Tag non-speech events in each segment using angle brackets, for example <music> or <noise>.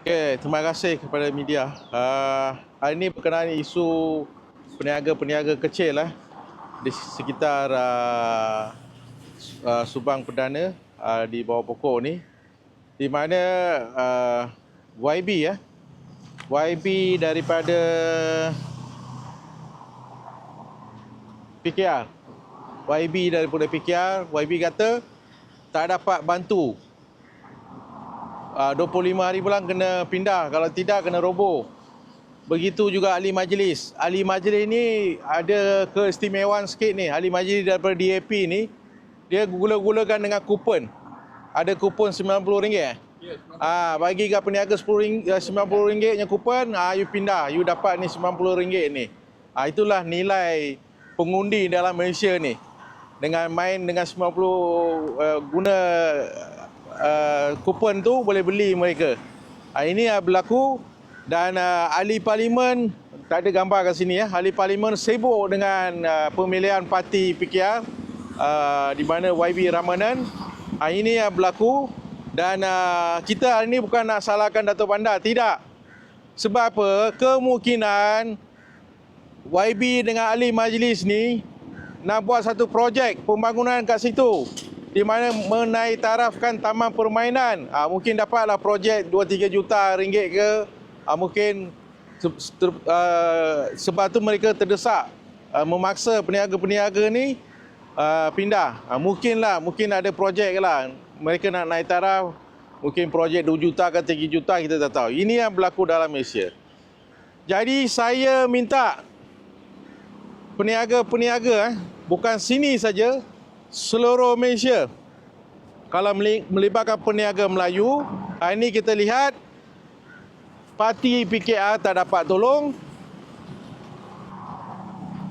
Okay, terima kasih kepada media. Uh, hari ini berkenaan isu peniaga-peniaga kecil lah di sekitar uh, uh, Subang Perdana uh, di bawah pokok ni. Di mana uh, YB ya YB daripada PKR YB daripada PKR YB kata tak dapat bantu uh, 25 hari bulan kena pindah. Kalau tidak kena roboh. Begitu juga ahli majlis. Ahli majlis ni ada keistimewaan sikit ni. Ahli majlis daripada DAP ni dia gula-gulakan dengan kupon. Ada kupon RM90 eh? Ya, Ah, bagi kat peniaga RM10 RM90 nya kupon, ah you pindah, you dapat ni RM90 ni. Ah itulah nilai pengundi dalam Malaysia ni. Dengan main dengan 90 uh, guna uh, kupon tu boleh beli mereka. Ah ini ah, berlaku dan uh, ahli parlimen tak ada gambar kat sini ya. Ahli parlimen sibuk dengan uh, pemilihan parti PKR uh, di mana YB Ramanan. Ah ini yang berlaku dan uh, kita hari ini bukan nak salahkan Dato' Bandar, tidak. Sebab apa? Kemungkinan YB dengan ahli majlis ni nak buat satu projek pembangunan kat situ di mana menaik tarafkan taman permainan. Ah, mungkin dapatlah projek 2-3 juta ringgit ke. Ah, mungkin se- ter, uh, sebab tu mereka terdesak uh, memaksa peniaga-peniaga ni uh, pindah. Uh, mungkinlah, mungkin ada projek lah. Mereka nak naik taraf, mungkin projek 2 juta ke 3 juta kita tak tahu. Ini yang berlaku dalam Malaysia. Jadi saya minta peniaga-peniaga eh, bukan sini saja, seluruh Malaysia. Kalau meli- melibatkan peniaga Melayu, hari ini kita lihat parti PKR tak dapat tolong,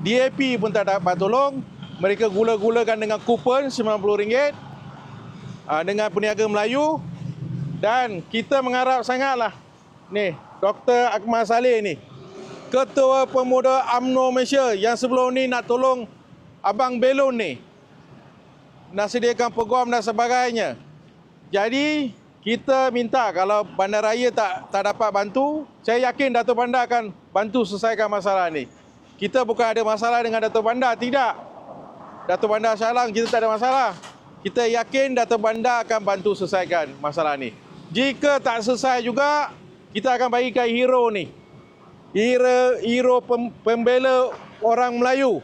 DAP pun tak dapat tolong. Mereka gula-gulakan dengan kupon RM90 uh, dengan peniaga Melayu. Dan kita mengharap sangatlah ni Dr. Akmal Saleh ni Ketua Pemuda UMNO Malaysia yang sebelum ni nak tolong Abang Belon ni nak sediakan peguam dan sebagainya. Jadi kita minta kalau bandaraya tak tak dapat bantu, saya yakin Dato' Bandar akan bantu selesaikan masalah ni. Kita bukan ada masalah dengan Dato' Bandar, tidak. Dato' Bandar Syalang kita tak ada masalah. Kita yakin Dato' Bandar akan bantu selesaikan masalah ni. Jika tak selesai juga, kita akan bagikan hero ni. Hero, hero pem, pembela orang Melayu.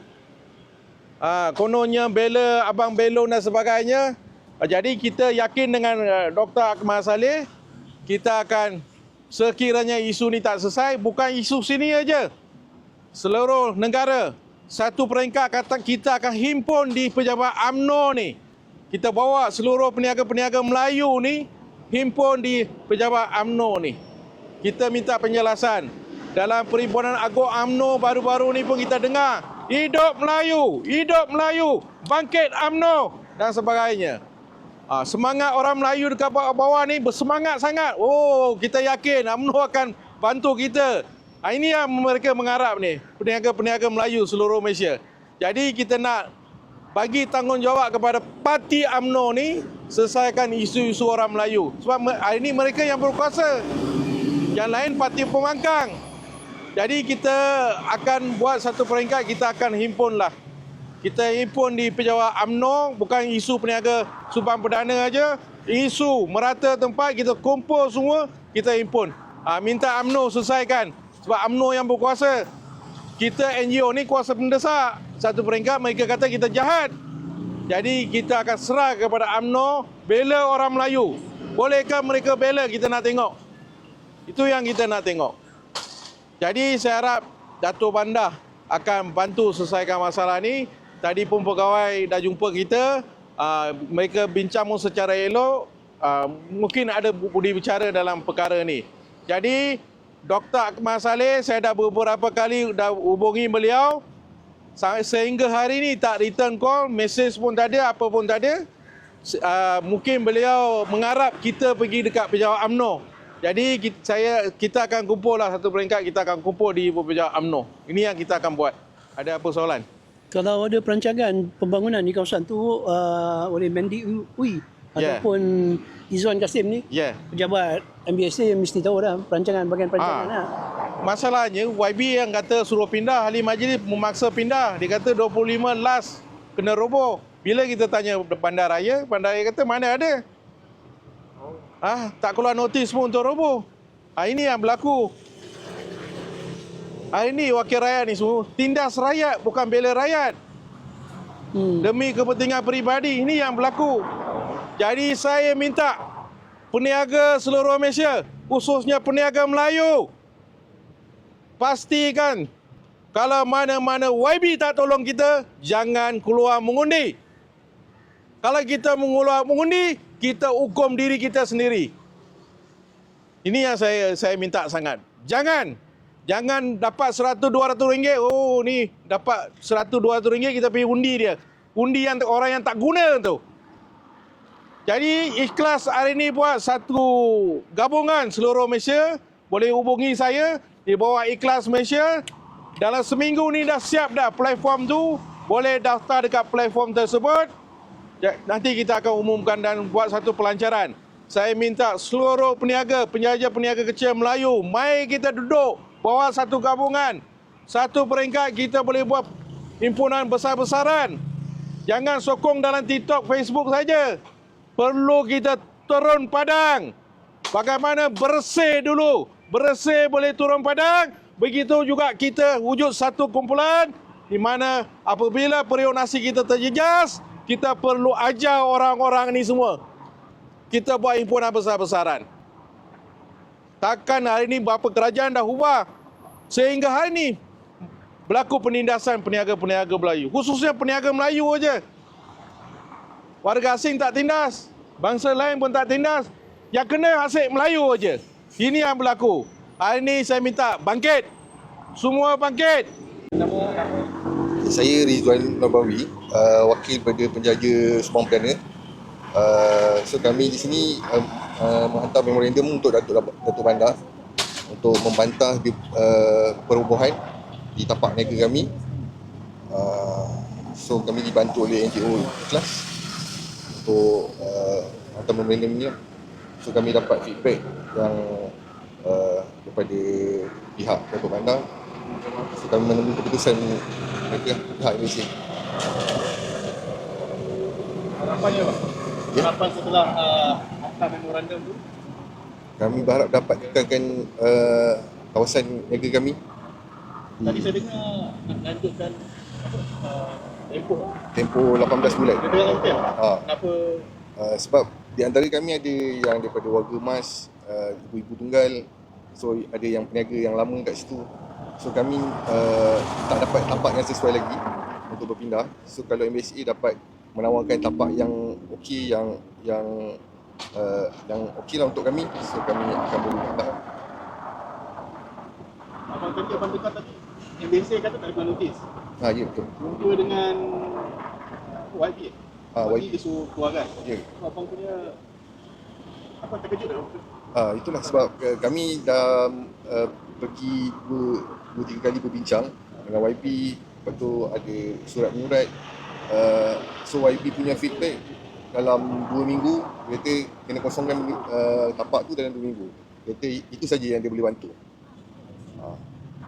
Ha, kononnya bela Abang Belon dan sebagainya. Ah, Jadi kita yakin dengan uh, Dr. Akmal Saleh, kita akan sekiranya isu ni tak selesai, bukan isu sini aja. Seluruh negara, satu peringkat kata kita akan himpun di pejabat AMNO ni. Kita bawa seluruh peniaga-peniaga Melayu ni himpun di pejabat AMNO ni. Kita minta penjelasan. Dalam perhimpunan agung AMNO baru-baru ni pun kita dengar hidup Melayu, hidup Melayu, bangkit AMNO dan sebagainya. Ah, semangat orang Melayu dekat bawah ni bersemangat sangat. Oh, kita yakin UMNO akan bantu kita. Ah, ini yang mereka mengharap ni, peniaga-peniaga Melayu seluruh Malaysia. Jadi kita nak bagi tanggungjawab kepada parti UMNO ni selesaikan isu-isu orang Melayu. Sebab hari ini mereka yang berkuasa. Yang lain parti pembangkang. Jadi kita akan buat satu peringkat, kita akan himpun lah. Kita himpun di pejabat UMNO, bukan isu peniaga Subang Perdana aja. Isu merata tempat, kita kumpul semua, kita himpun. Ha, minta UMNO selesaikan. Sebab UMNO yang berkuasa. Kita NGO ni kuasa mendesak. Satu peringkat mereka kata kita jahat. Jadi kita akan serah kepada UMNO, bela orang Melayu. Bolehkah mereka bela, kita nak tengok. Itu yang kita nak tengok. Jadi saya harap Dato' Bandar akan bantu selesaikan masalah ni. Tadi pun pegawai dah jumpa kita. Uh, mereka bincang pun secara elok. Uh, mungkin ada budi bicara dalam perkara ni. Jadi Dr. Akmal Saleh saya dah beberapa kali dah hubungi beliau. Sehingga hari ni tak return call, message pun tak ada, apa pun tak ada. Uh, mungkin beliau mengharap kita pergi dekat pejabat UMNO. Jadi kita, saya kita akan kumpul lah satu peringkat kita akan kumpul di pejabat UMNO. Ini yang kita akan buat. Ada apa soalan? Kalau ada perancangan pembangunan di kawasan tu uh, oleh Mendi UI, Ya. ataupun Izzuan Kasim ni Ya. pejabat MBSA mesti tahu dah perancangan bagian perancangan Ah. lah. Masalahnya YB yang kata suruh pindah, ahli majlis memaksa pindah. Dia kata 25 last kena roboh. Bila kita tanya bandar raya, bandar raya kata mana ada. Ah, tak keluar notis pun untuk roboh. Ah, ini yang berlaku. Ah, ini wakil rakyat ni semua. Tindas rakyat bukan bela rakyat. Hmm. Demi kepentingan peribadi. Ini yang berlaku. Jadi saya minta peniaga seluruh Malaysia, khususnya peniaga Melayu, pastikan kalau mana-mana YB tak tolong kita, jangan keluar mengundi. Kalau kita mengeluar mengundi, kita hukum diri kita sendiri. Ini yang saya saya minta sangat. Jangan jangan dapat 100 200 ringgit. Oh ni dapat 100 200 ringgit kita pergi undi dia. Undi yang orang yang tak guna tu. Jadi ikhlas hari ini buat satu gabungan seluruh Malaysia. Boleh hubungi saya di bawah ikhlas Malaysia. Dalam seminggu ni dah siap dah platform tu. Boleh daftar dekat platform tersebut. Nanti kita akan umumkan dan buat satu pelancaran. Saya minta seluruh peniaga, penjaja-peniaga kecil Melayu, mari kita duduk bawah satu gabungan. Satu peringkat kita boleh buat himpunan besar-besaran. Jangan sokong dalam TikTok, Facebook saja. Perlu kita turun padang. Bagaimana bersih dulu. Bersih boleh turun padang. Begitu juga kita wujud satu kumpulan di mana apabila periuk nasi kita terjejas, kita perlu ajar orang-orang ni semua. Kita buat himpunan besar-besaran. Takkan hari ini berapa kerajaan dah ubah. Sehingga hari ini berlaku penindasan peniaga-peniaga Melayu. Khususnya peniaga Melayu aja. Warga asing tak tindas. Bangsa lain pun tak tindas. Yang kena hasil Melayu aja. Ini yang berlaku. Hari ini saya minta bangkit. Semua bangkit. Saya Rizwan Nabawi, uh, wakil pada penjaga Sembang Perdana. Uh, so kami di sini uh, uh, menghantar memorandum untuk Datuk Datuk Bandar untuk membantah di, uh, perubahan di tapak niaga kami. Uh, so kami dibantu oleh NGO Ikhlas untuk uh, hantar memorandum ni. lah. So kami dapat feedback yang uh, daripada pihak Datuk Bandar So kami menunggu keputusan mereka lah, pihak Malaysia. Harapannya Pak? Ya. Harapan setelah uh, hantar memorandum tu? Kami berharap dapat kekalkan uh, kawasan niaga kami. Tadi saya dengar nak lanjutkan apa, uh, tempoh. Tempoh 18 bulan. Dia tengah hotel. Ha. Kenapa Uh, sebab di antara kami ada yang daripada warga emas, uh, ibu-ibu tunggal. So ada yang peniaga yang lama kat situ. So kami uh, tak dapat tapak yang sesuai lagi untuk berpindah. So kalau MSA dapat menawarkan tapak yang okey yang yang uh, yang okey lah untuk kami, so kami akan boleh pindah. abang tadi abang tukar tadi MBC kata tak ada keluar notis. Ha, ya betul. Jumpa dengan uh, YB. Ah, YB dia suruh keluarkan. Ya. Abang punya apa terkejut tak? Ah, itulah sebab uh, kami dah uh, pergi dua, dua tiga kali berbincang dengan YB lepas tu ada surat menyurat uh, so YB punya feedback dalam dua minggu dia kata kena kosongkan uh, tapak tu dalam dua minggu. Dia kata itu saja yang dia boleh bantu. Uh,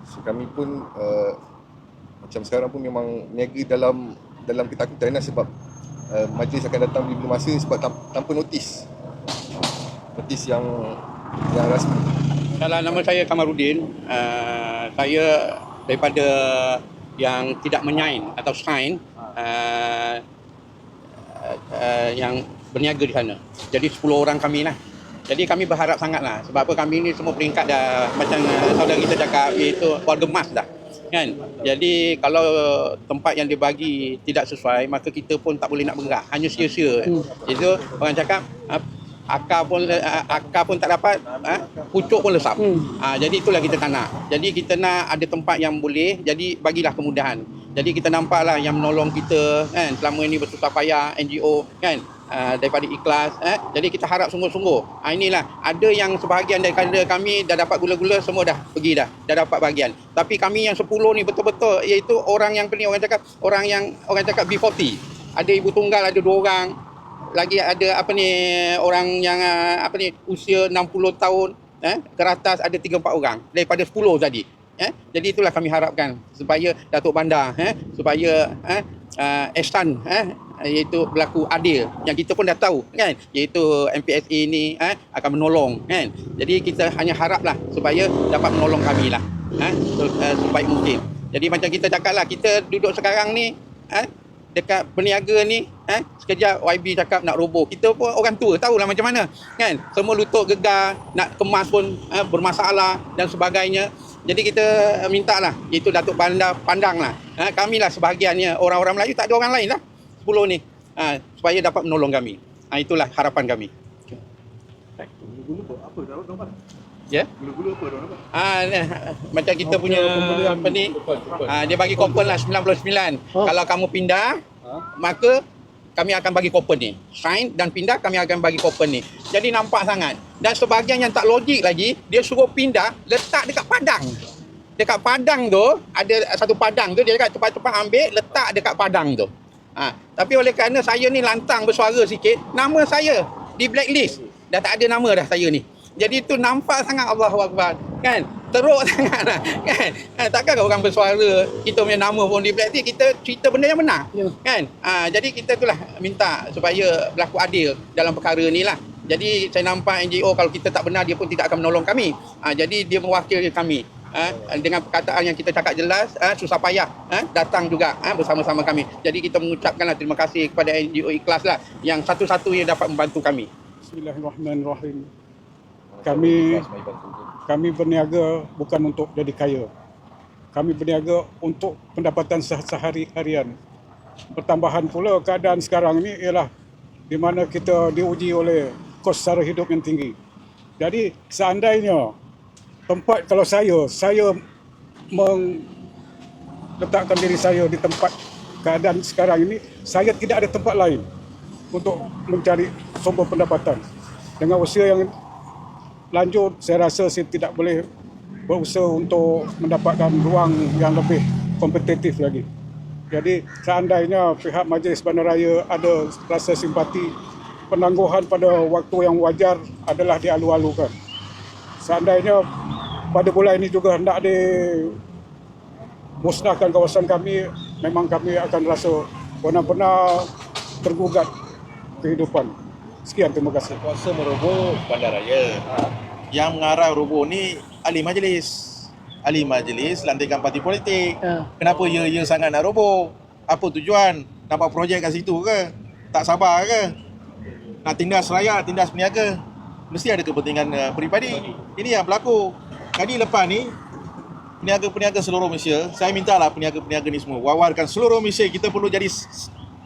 so kami pun uh, macam sekarang pun memang niaga dalam dalam ketakutan lah sebab uh, majlis akan datang bila masa sebab tam- tanpa notis. Notis yang yang rasmi. Kalau nama saya Kamarudin, uh, saya daripada yang tidak menyain atau sign uh, uh, yang berniaga di sana. Jadi 10 orang kami lah. Jadi kami berharap sangat lah sebab apa kami ni semua peringkat dah macam uh, saudara kita cakap iaitu warga emas dah. Kan? Jadi kalau tempat yang dibagi tidak sesuai maka kita pun tak boleh nak bergerak. Hanya sia-sia. Hmm. Itu orang cakap uh, akar pun akar pun tak dapat uh, pucuk pun lesap. Hmm. Uh, jadi itulah kita tak nak. Jadi kita nak ada tempat yang boleh jadi bagilah kemudahan. Jadi kita nampaklah yang menolong kita kan selama ini bersusah payah NGO kan uh, daripada ikhlas eh. Jadi kita harap sungguh-sungguh. Uh, inilah ada yang sebahagian daripada kami dah dapat gula-gula semua dah pergi dah. Dah dapat bahagian. Tapi kami yang 10 ni betul-betul iaitu orang yang ni orang cakap orang yang orang cakap B40. Ada ibu tunggal ada dua orang lagi ada apa ni orang yang uh, apa ni usia 60 tahun eh ke atas ada 3 4 orang. Daripada 10 tadi eh. Jadi itulah kami harapkan supaya Datuk Bandar eh supaya eh uh, Ehsan eh iaitu berlaku adil. Yang kita pun dah tahu kan iaitu MPSA ni eh akan menolong kan. Jadi kita hanya haraplah supaya dapat menolong kami lah eh eh, sebaik mungkin. Jadi macam kita cakap lah kita duduk sekarang ni eh dekat peniaga ni eh sekejap YB cakap nak roboh. Kita pun orang tua tahulah macam mana kan? Semua lutut gegar nak kemas pun eh, bermasalah dan sebagainya. Jadi kita eh, minta lah iaitu Datuk Bandar pandang lah eh, kami lah sebahagiannya. Orang-orang Melayu tak ada orang lain lah. 10 ni. Ha, supaya dapat menolong kami. Ha, itulah harapan kami ya Gulu-gulu apa dah dapat? Ah, nah, macam kita punya apa ni? Ah, dia bagi coupon lah 99. Oh. Kalau kamu pindah, maka kami akan bagi coupon ni. Sign dan pindah kami akan bagi coupon ni. Jadi nampak sangat. Dan sebahagian yang tak logik lagi, dia suruh pindah letak dekat padang. Dekat padang tu, ada satu padang tu dia cakap cepat-cepat ambil letak dekat padang tu. Ha, tapi oleh kerana saya ni lantang bersuara sikit, nama saya di blacklist. Dah tak ada nama dah saya ni. Jadi tu nampak sangat Allahu Akbar. Kan? Teruk <laughs> sangat lah. Kan? Ha, takkan orang bersuara kita punya nama pun di blacklist, kita cerita benda yang benar. Ya. Kan? Ha, jadi kita itulah minta supaya berlaku adil dalam perkara ni lah. Jadi saya nampak NGO kalau kita tak benar dia pun tidak akan menolong kami. Ha, jadi dia mewakili kami. Ha, dengan perkataan yang kita cakap jelas, ha, susah payah ha, datang juga ha, bersama-sama kami. Jadi kita mengucapkanlah terima kasih kepada NGO Ikhlas lah yang satu-satunya dapat membantu kami. Bismillahirrahmanirrahim. Kami kami berniaga bukan untuk jadi kaya. Kami berniaga untuk pendapatan seh- sehari-harian. Pertambahan pula keadaan sekarang ini ialah di mana kita diuji oleh kos sara hidup yang tinggi. Jadi seandainya tempat kalau saya saya meletakkan diri saya di tempat keadaan sekarang ini, saya tidak ada tempat lain untuk mencari sumber pendapatan. Dengan usia yang lanjut, saya rasa saya tidak boleh berusaha untuk mendapatkan ruang yang lebih kompetitif lagi. Jadi seandainya pihak Majlis Bandaraya ada rasa simpati, penangguhan pada waktu yang wajar adalah dialu-alukan. Seandainya pada bulan ini juga hendak di musnahkan kawasan kami, memang kami akan rasa benar-benar tergugat kehidupan. Sekian, terima kasih. Kuasa meroboh bandaraya. Yang mengarah roboh ni ahli majlis. Ahli majlis lantikan parti politik. Ya. Kenapa ya ya sangat nak roboh? Apa tujuan? Nampak projek kat situ ke? Tak sabar ke? Nak tindas rakyat, tindas peniaga. Mesti ada kepentingan uh, peribadi. Ini yang berlaku. Jadi lepas ni peniaga-peniaga seluruh Malaysia, saya mintalah peniaga-peniaga ni semua wawarkan seluruh Malaysia kita perlu jadi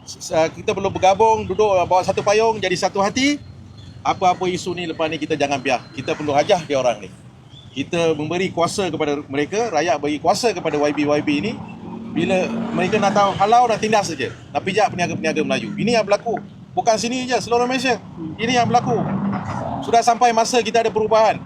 uh, kita perlu bergabung duduk uh, bawah satu payung jadi satu hati. Apa-apa isu ni lepas ni kita jangan biar. Kita perlu hajah dia orang ni. Kita memberi kuasa kepada mereka, rakyat bagi kuasa kepada YB-YB ini bila mereka nak tahu halau dah tindas saja. Nak pijak peniaga-peniaga Melayu. Ini yang berlaku. Bukan sini je, seluruh Malaysia. Ini yang berlaku. Sudah sampai masa kita ada perubahan.